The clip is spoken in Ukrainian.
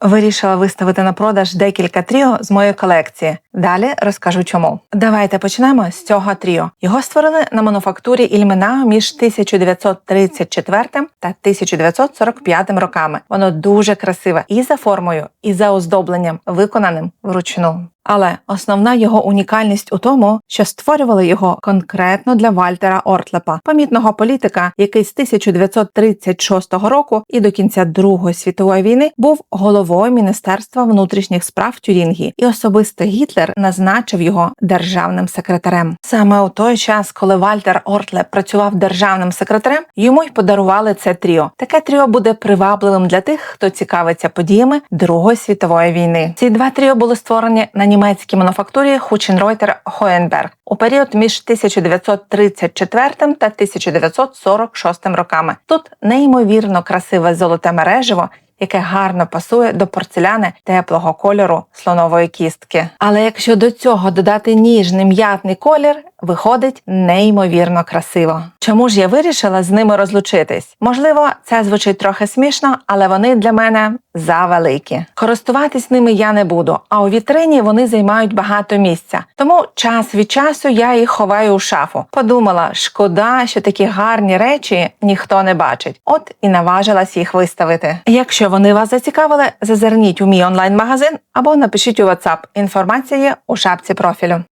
Вирішила виставити на продаж декілька тріо з моєї колекції. Далі розкажу чому. Давайте почнемо з цього тріо. Його створили на мануфактурі Ільмена між 1934 та 1945 роками. Воно дуже красиве і за формою, і за оздобленням, виконаним вручну. Але основна його унікальність у тому, що створювали його конкретно для Вальтера Ортлепа, помітного політика, який з 1936 року і до кінця Другої світової війни був головою Міністерства внутрішніх справ Тюрінгії, і особисто Гітлер назначив його державним секретарем. Саме у той час, коли Вальтер Ортлеп працював державним секретарем, йому й подарували це тріо. Таке тріо буде привабливим для тих, хто цікавиться подіями Другої світової війни. Ці два тріо були створені на німецькій мануфактурі Хученройтер Хоенберг у період між 1934 та 1946 роками. Тут неймовірно красиве золоте мереживо. Яке гарно пасує до порцеляни теплого кольору слонової кістки. Але якщо до цього додати ніжний м'ятний колір, виходить неймовірно красиво. Чому ж я вирішила з ними розлучитись? Можливо, це звучить трохи смішно, але вони для мене завеликі. Користуватись ними я не буду, а у вітрині вони займають багато місця. Тому час від часу я їх ховаю у шафу. Подумала, шкода, що такі гарні речі ніхто не бачить. От і наважилась їх виставити. Якщо вони вас зацікавили, зазирніть у мій онлайн-магазин або напишіть у WhatsApp. Інформація є у шапці профілю.